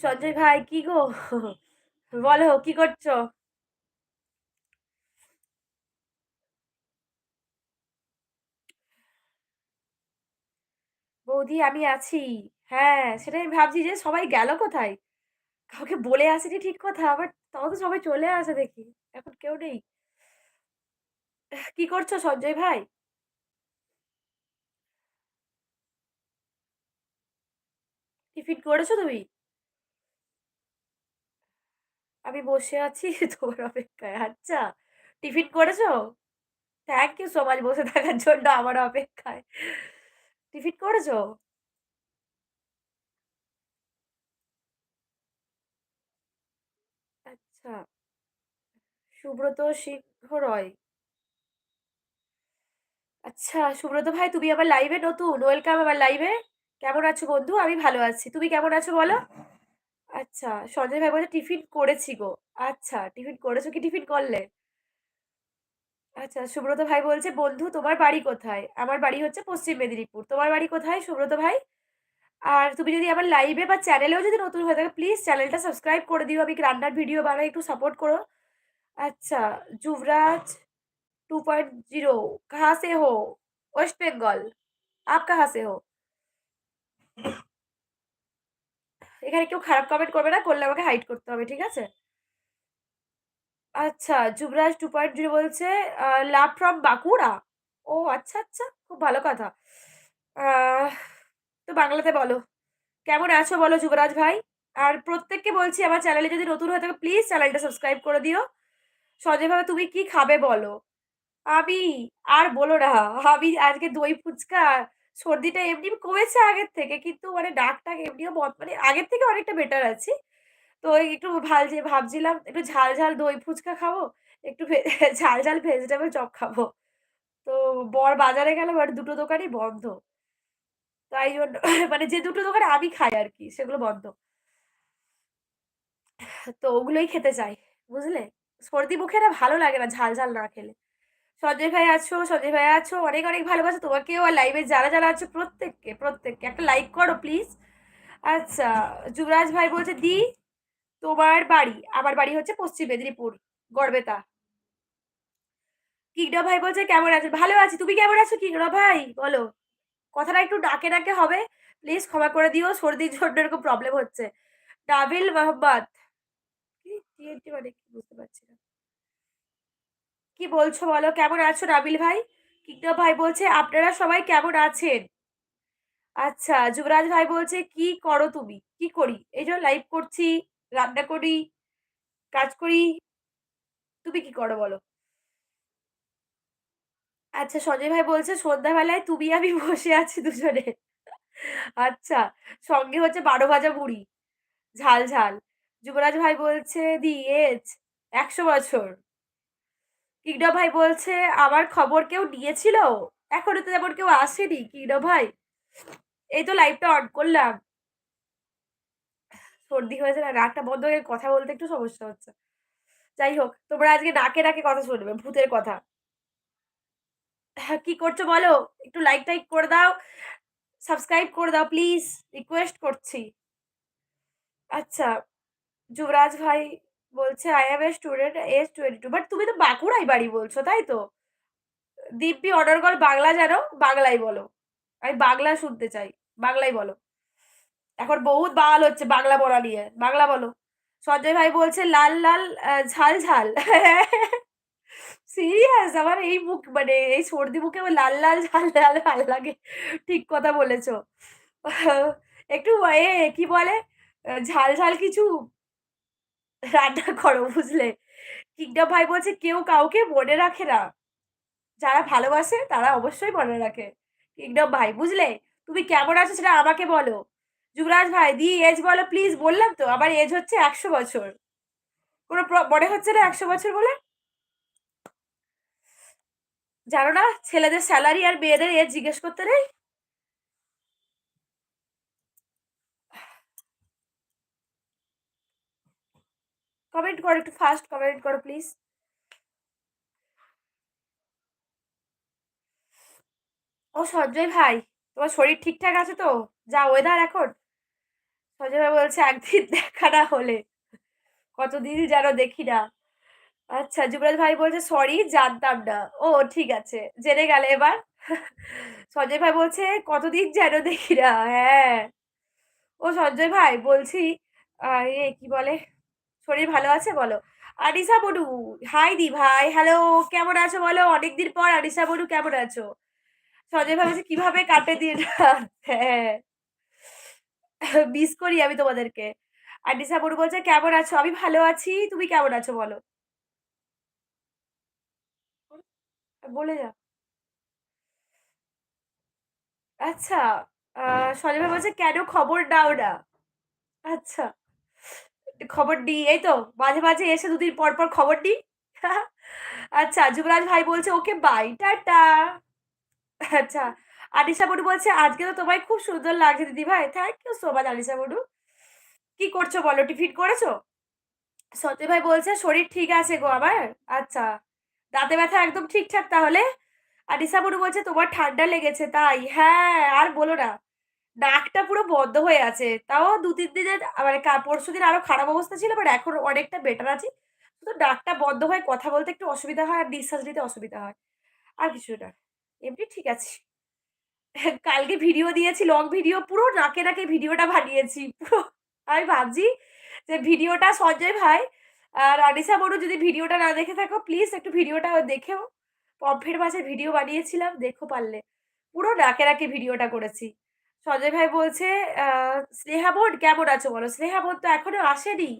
সঞ্জয় ভাই, কি গো? বলো, কি করছ? বৌদি, আমি আছি। হ্যাঁ সেটাই আমি ভাবছি যে সবাই গেল কোথায়? কাউকে বলে আসেনি ঠিক কথা, আবার তাও তো সবাই চলে আসে দেখি। এখন কেউ নেই। কি করছ সঞ্জয় ভাই? টিফিন করেছ তুমি? আমি বসে আছি, তোমার অপেক্ষায়। আচ্ছা টিফিন করেছ? থ্যাংক ইউ সো মাচ বসে থাকার জন্য আমার অপেক্ষায়। টিফিন করেছ? আচ্ছা সুব্রত সিংহ রয়। আচ্ছা সুব্রত ভাই, তুমি আমার লাইভে নতুন? ওয়েলকাম আমার লাইভে কেমন আছো বন্ধু? আমি ভালো আছি। তুমি কেমন আছো বলো? আচ্ছা সঞ্জয় ভাই বলছে টিফিন করেছি গো আচ্ছা টিফিন করেছো কি টিফিন করলে আচ্ছা সুব্রত ভাই বলছে বন্ধু তোমার বাড়ি কোথায় আমার বাড়ি হচ্ছে পশ্চিম মেদিনীপুর তোমার বাড়ি কোথায় সুব্রত ভাই আর তুমি যদি আমার লাইভে বা চ্যানেলেও যদি নতুন হয়ে থাকে প্লিজ চ্যানেলটা সাবস্ক্রাইব করে দিও আমি রান্নার ভিডিও বানাই একটু সাপোর্ট করো আচ্ছা যুবরাজ टू पॉइंट जीरो कहाँ से हो वेस्ट बंगाल आप कहाँ से हो এখানে কেউ খারাপ কমেন্ট করবে না, করলে আমাকে হাইড করতে হবে, ঠিক আছে? আচ্ছা যুবরাজ টু পয়েন্ট জিরো বলছে লাভ ফ্রম বাঁকুড়া? ও আচ্ছা আচ্ছা খুব ভালো কথা। তো বাংলাতে বলো। কেমন আছো বলো যুবরাজ ভাই? আর প্রত্যেককে বলছি, আমার চ্যানেলে যদি নতুন হয়ে থাকে প্লিজ চ্যানেলটা সাবস্ক্রাইব করে দিও। সজয় ভাবে তুমি কি খাবে বলো? আমি আর বলো না, আমি আজকে দই ফুচকা সর্দিটা এমনি কমেছে আগের থেকে, কিন্তু মানে ডাকটাক এমনিও মানে আগের থেকে অনেকটা বেটার আছি। তো একটু ভালো যে ভাবছিলাম, একটু ঝাল ঝাল দই ফুচকা খাব, একটু ঝাল ঝাল ভেজিটেবল চপ খাব। তো বর বাজারে গেলাম আর দুটো দোকানই বন্ধ। তাই জন্য মানে যে দুটো দোকানে আমি খাই আর কি সেগুলো বন্ধ। তো ওগুলোই খেতে চাই, বুঝলে? সর্দি মুখে না ভালো লাগে না ঝাল ঝাল না খেলে। সঞ্জয় ভাই আছো সঞ্জয় ভাই আছো, অনেক অনেক ভালোবাসা তোমাকেও আর লাইভে যারা যারা আছো প্রত্যেককে প্রত্যেককে। একটা লাইক করো প্লিজ আচ্ছা যুবরাজ ভাই বলছে, দি, তোমার বাড়ি। আমার বাড়ি হচ্ছে পশ্চিম মেদিনীপুর, গড়বেতা। কিংডম ভাই বলছে, কেমন আছো? ভালো আছি। তুমি কেমন আছো কিংডম ভাই? বলো। কথাটা একটু ডাকে ডাকে হবে। প্লিজ ক্ষমা করে দিও, সর্দির জন্য এরকম প্রবলেম হচ্ছে। নাবিল মোহাম্মদ। কি মানে বুঝতে পারছি কি বলছো বলো? কেমন আছো নাবিল ভাই? কিংডম ভাই বলছে, আপনারা সবাই কেমন আছেন? আচ্ছা যুবরাজ ভাই বলছে, কি করো তুমি? কি করি? এই জন্য লাইভ করছি, রান্না করি, কাজ করি। তুমি কি করো বলো? আচ্ছা সঞ্জয় ভাই বলছে, সন্ধ্যাবেলায় তুমি আমি বসে আছি দুজনে। আচ্ছা সঙ্গে হচ্ছে বারো ভাজা মুড়ি। ঝাল ঝাল। যুবরাজ ভাই বলছে দি এজ একশো বছর। কিংডম ভাই বলছে আমার খবর কেউ নিয়েছিল এখনও তো যেমন কেউ আসেনি কিংডম ভাই? এই তো লাইভটা অন করলাম। সর্দি হয়েছে না নাকটা বন্ধ হয়ে কথা বলতে একটু সমস্যা হচ্ছে। যাই হোক তোমরা আজকে নাকে নাকে কথা শুনবে ভূতের কথা। হ্যাঁ, কি করছ বলো? একটু লাইক টাইক করে দাও সাবস্ক্রাইব করে দাও প্লিজ রিকোয়েস্ট করছি। আচ্ছা যুবরাজ ভাই বলছে I am a student age twenty two but তুমি তো বাঁকুড়াই বাড়ি বলছো, তাই তো? দিব্যি অনর্গল বাংলা জানো? বাংলাই বলো। আমি বাংলা শুনতে চাই। বাংলাই বলো। এখন বহুত বাল হচ্ছে বাংলা বলা নিয়ে। বাংলা বলো। সঞ্জয় ভাই বলছে, লাল লাল ঝাল ঝাল। সিরিয়াস আমার এই মুখ মানে এই সর্দি মুখে লাল লাল, ঝাল ঝাল ভালো লাগে। ঠিক কথা বলেছ। একটু এ, কি বলে? ঝাল ঝাল কিছু রান্না করো, বুঝলে? কিংডম ভাই বলছে, কেউ কাউকে মনে রাখে না। যারা ভালোবাসে, তারা অবশ্যই মনে রাখে। কিংডম ভাই, বুঝলে? তুমি কেমন আছো সেটা আমাকে বলো। যুবরাজ ভাই, দি এজ বলো প্লিজ বললাম তো, আমার এজ হচ্ছে একশো বছর। কোনো মনে হচ্ছে না একশো বছর বলে? জানো না, ছেলেদের স্যালারি আর মেয়েদের এজ জিজ্ঞেস করতে নেই? কমেন্ট করো একটু ফাস্ট কমেন্ট করো প্লিজ ও সঞ্জয় ভাই তোমার শরীর ঠিকঠাক আছে তো যা ওয়েদার এখন সঞ্জয় ভাই বলছে, "একদিন দেখা না হলে, কতদিন যেন দেখি না।" আচ্ছা, যুবরাজ ভাই বলছে, "সরি জানতাম না।" ও ঠিক আছে। জেনে গেলে এবার? সঞ্জয় ভাই বলছে, "কতদিন যেন দেখি না।" হ্যাঁ। ও সঞ্জয় ভাই বলছি, এ কি বলে? শরীর ভালো আছে বলো? আনিসা বনু, হাই দি ভাই, হ্যালো কেমন আছো বলো? অনেকদিন পর আনিসা বনু কেমন আছো? সঞ্জয় ভাই বলছে, "কীভাবে কাটে দিন হ্যাঁ। মিস করি আমি তোমাদেরকে। আনিসা বনু বলছে, "কেমন আছো?" আমি ভালো আছি। তুমি কেমন আছো বলো? বলে যাও। আচ্ছা, আ সজল ভাই বলছে, "কেন খবর নাও না?" আচ্ছা। খবর নিই, এই তো মাঝে, মাঝে এসে দুদিন পর, পর খবর নিই। আচ্ছা, যুবরাজ ভাই বলছে, "ওকে বাই, টাটা।" আচ্ছা, আনিশা বনু বলছে, "আজকে তো তোমায় খুব সুন্দর লাগছে দিদিভাই।" Thank you so much Anisha বড়ু কি করছ বলো? টিফিন করেছ? সঞ্জয় ভাই বলছে, "শরীর ঠিক আছে গো আমার।" আচ্ছা। দাঁতে ব্যথা একদম ঠিকঠাক তাহলে? আনিসা বনু বলছে, "তোমার ঠান্ডা লেগেছে তাই?" হ্যাঁ, আর বলো না। নাকটা পুরো বন্ধ হয়ে আছে। তাও ২-৩ দিনের মানে পরশু দিন আরও খারাপ অবস্থা ছিল বাট এখন অনেকটা বেটার আছি। শুধু নাকটা বন্ধ হয়, কথা বলতে একটু অসুবিধা হয় আর নিঃশ্বাস নিতে অসুবিধা হয়। আর কিছু না। এমনি ঠিক আছে কালকে ভিডিও দিয়েছি লং ভিডিও পুরো নাকে, নাকে ভিডিওটা বানিয়েছি। পুরো আমি ভাবছি যে ভিডিওটা সঞ্জয় ভাই আর আনিসা বড়ু যদি ভিডিওটা না দেখে থাকো প্লিজ একটু ভিডিওটা দেখেও। পমফ্রেট মাছের ভিডিও বানিয়েছিলাম দেখো পারলে। পুরো নাকে, নাকে ভিডিওটা করেছি। সঞ্জয় ভাই বলছে "স্নেহা বোন কেমন আছো বলো?" স্নেহা বোন তো এখনও আসেনি।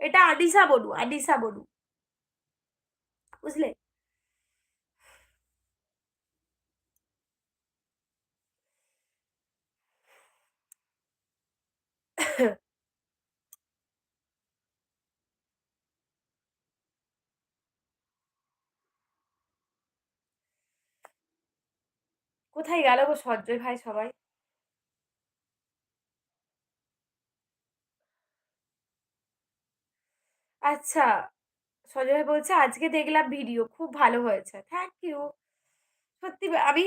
এটা আনিসা বনু, আনিসা বনু। বুঝলে? কোথায় গেল গো সঞ্জয় ভাই সবাই? আচ্ছা, সঞ্জয় ভাই বলছে, "আজকে দেখলাম ভিডিও। খুব ভালো হয়েছে।" Thank you. সত্যি আমি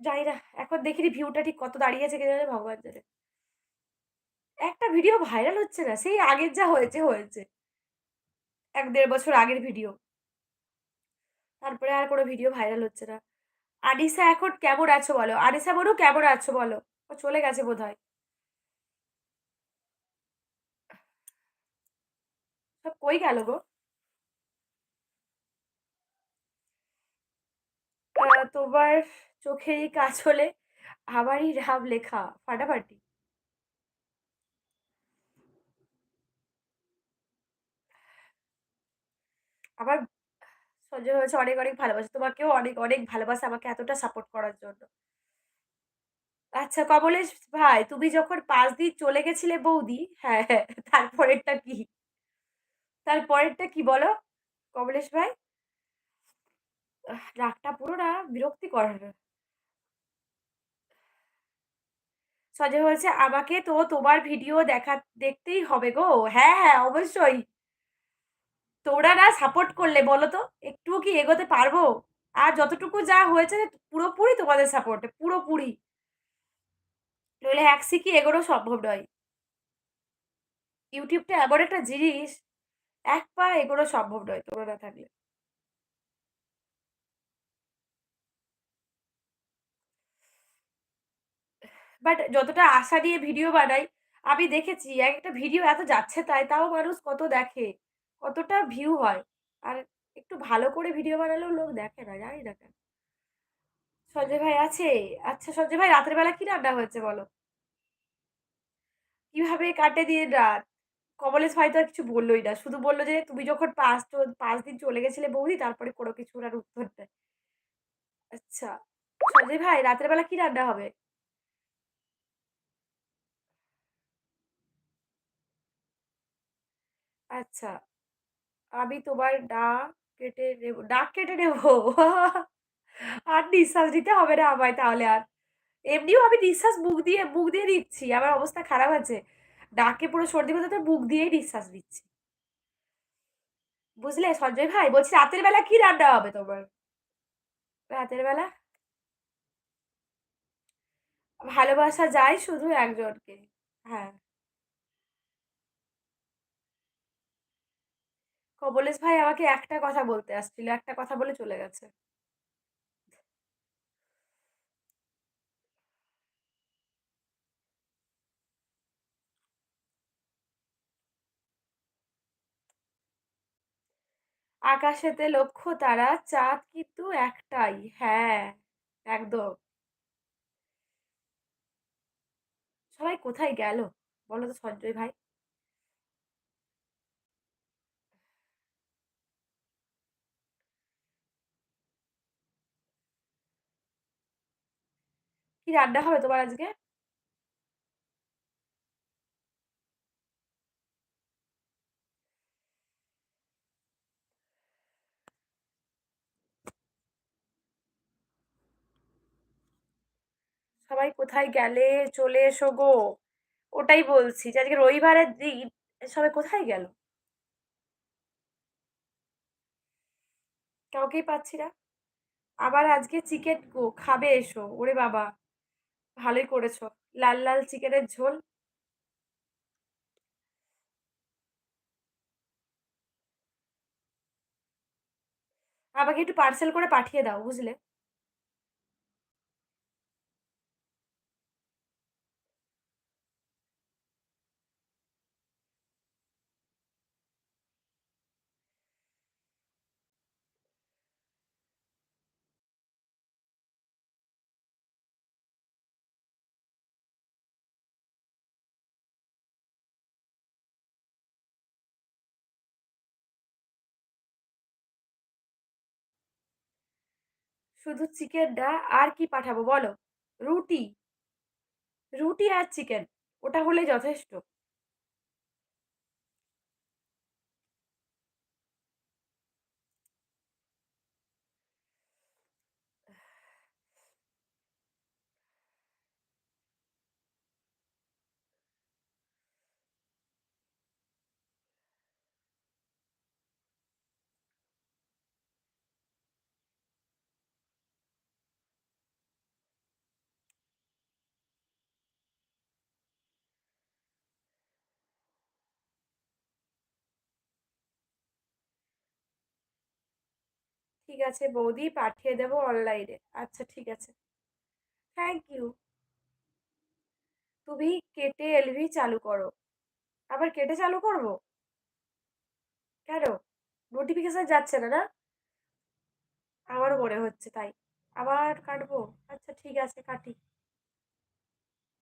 জানি না। এখন দেখিনি ভিউটা ঠিক কত দাঁড়িয়েছে কে জানে ভগবান জানে। একটা ভিডিও ভাইরাল হচ্ছে না। সেই আগের যা হয়েছে, হয়েছে। ১-১.৫ বছর আগের ভিডিও। তারপরে আর কোনো ভিডিও ভাইরাল হচ্ছে না। আনিসা এখন কেমন আছো বলো? আনিসা বলু কেমন আছো বলো? ও চলে গেছে বোধহয়। সব কই গেল গো? তোমার চোখের এই কাজলে আমারই নাম লেখা ফাটাফাটি। আমার সঞ্জয় বলেছে অনেক, অনেক ভালোবাসা। তোমাকেও অনেক, অনেক ভালোবাসা আমাকে এতটা সাপোর্ট করার জন্য। আচ্ছা কমলেশ ভাই, তুমি যখন ৫ দিন চলে গেছিলে বৌদি হ্যাঁ, হ্যাঁ, তারপরেরটা কি? তারপরেরটা কি বলো? কমলেশ ভাই? রাগটা পুরো না বিরক্তিকর। সঞ্জয় বলছে, "আমাকে তো তোমার ভিডিও দেখা দেখতেই হবে গো।" হ্যাঁ, হ্যাঁ, অবশ্যই। তোমরা না সাপোর্ট করলে বলো তো, একটুও কি এগোতে পারব? আর যতটুকু যা হয়েছে পুরোপুরি তোমাদের সাপোর্টে, পুরোপুরি। নইলে এক সিকি এগোনো সম্ভব নয়। ইউটিউবটা এমন একটা জিনিস, এক পা এগোনো সম্ভব নয় তোমরা না থাকলে। বাট যতটা আশা নিয়ে ভিডিও বানাই, আমি দেখেছি এক একটা ভিডিও এত যাচ্ছে তাই, তাও মানুষ কত দেখে, কতটা ভিউ হয়। আর একটু ভালো করে ভিডিও বানালেও লোক দেখে না, জানি না কেন? সঞ্জয় ভাই আছে? আচ্ছা সঞ্জয় ভাই রাতের বেলা কি রান্না হয়েছে বলো? কীভাবে কাটে দিন-রাত? কমলেশ ভাই তো আর কিছু বললোই না। শুধু বলল যে, "তুমি যখন ৫ চ ৫ দিন চলে গেছিলে বৌদি" তারপরে কোনো কিছুর আর উত্তর দেয়। আচ্ছা। সঞ্জয় ভাই রাতের বেলা কি রান্না হবে? আচ্ছা। আমি তোমার নাক কেটে নেব ডাক কেটে নেব? আর নিঃশ্বাস নিতে হবে না আমায় তাহলে আর। এমনিও আমি নিঃশ্বাস মুখ দিয়ে মুখ দিয়ে দিচ্ছি আমার অবস্থা খারাপ আছে। ডাকে পুরো সর্দি ব্যথা বুক দিয়েই নিঃশ্বাস দিচ্ছে বুঝলে সঞ্জয় ভাই? বলছি, রাতের বেলা কি রান্না হবে তোমার? রাতের বেলা? ভালোবাসা যায় শুধু একজনকে। হ্যাঁ। কবলেশ ভাই আমাকে একটা কথা বলতে আসছিল, একটা কথা বলে চলে গেছে। আকাশেতে লক্ষ্য তারা, চাঁদ কিন্তু একটাই। হ্যাঁ, একদম। সবাই কোথায় গেল? বলো তো সঞ্জয় ভাই? কি রান্না হবে তোমার আজকে? সবাই কোথায় গেলে? চলে এসো গো। ওটাই বলছি যে আজকে রবিবারের দিন সবাই কোথায় গেল? কাউকেই পাচ্ছি না। আবার আজকে চিকেন গো খাবে এসো। ওরে বাবা! ভালোই করেছ। লাল, লাল চিকেনের ঝোল। আমাকে একটু পার্সেল করে পাঠিয়ে দাও, বুঝলে? শুধু চিকেন না, আর কি পাঠাবো বলো? রুটি। রুটি আর চিকেন। ওটা হলে যথেষ্ট। ঠিক আছে বৌদি পাঠিয়ে দেবো অনলাইনে। আচ্ছা ঠিক আছে। Thank you. তুমি কেটে এলভি চালু করো। আবার কেটে চালু করব? কেন? নোটিফিকেশন যাচ্ছে না, না? আমারও মনে হচ্ছে তাই। আবার কাটবো? আচ্ছা ঠিক আছে কাটি।